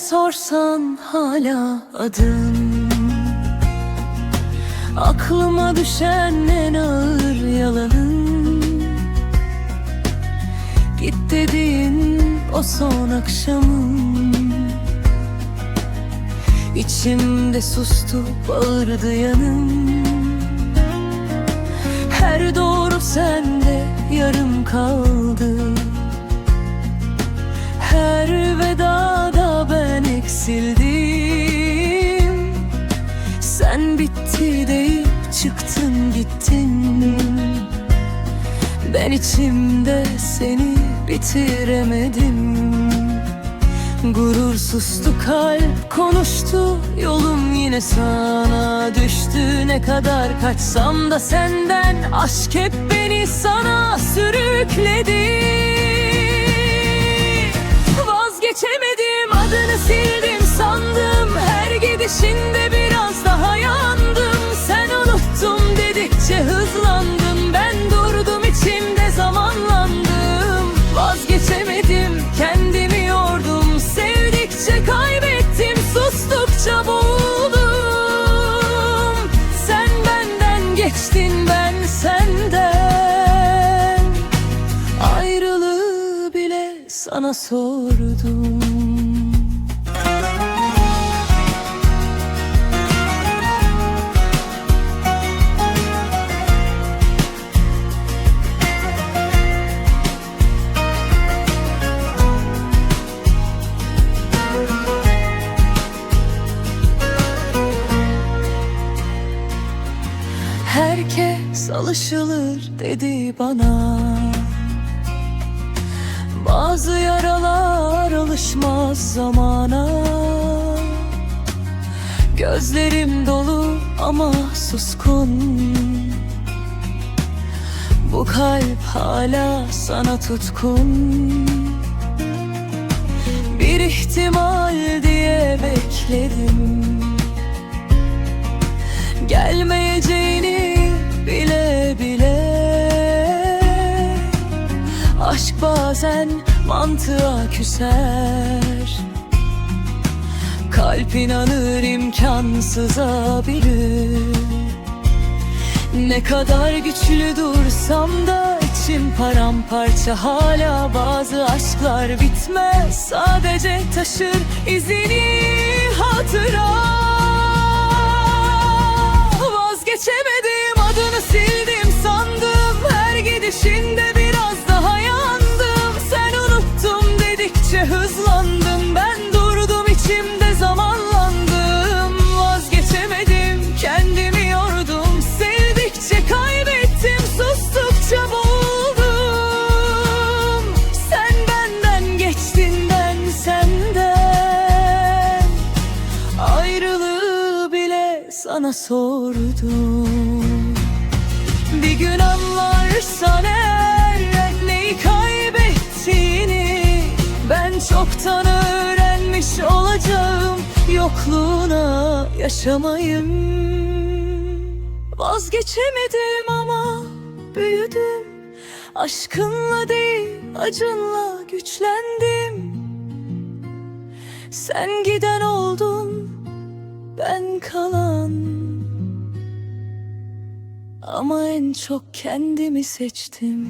sorsan hala adım Aklıma düşen en ağır yalanın. Git dediğin o son akşamın. İçimde sustu bağırdı yanım. Her doğru sende yarım kaldı Bitti deyip çıktın gittin. Ben içimde seni bitiremedim. Gurur sustu kalp konuştu Yolum yine sana düştü. Ne kadar kaçsam da senden Aşk hep beni sana sürükledi. Vazgeçemedim adını sildim sandım Her gidişinde biraz Sevdikçe kaybettim sustukça buldum Sen benden geçtin ben senden. Ayrılığı bile sana sordum Alışılır dedi bana. Bazı yaralar alışmaz zamana. Gözlerim dolu ama suskun. Bu kalp hala sana tutkun. Bir ihtimal diye bekledim. Gelmeyeceğini Aşk bazen mantığa küser. Kalp inanır imkansıza bilir Ne kadar güçlü dursam da içim paramparça. Hala bazı aşklar bitmez. Sadece taşır izini hatıra. Vazgeçemedim adını sildim sana sordum. Bir gün anlarsan eğer neyi kaybettiğini Ben çoktan öğrenmiş olacağım Yokluğuna yaşamayım. Vazgeçemedim ama büyüdüm Aşkınla değil acınla güçlendim. Sen giden oldun ben kalan. Ama en çok kendimi seçtim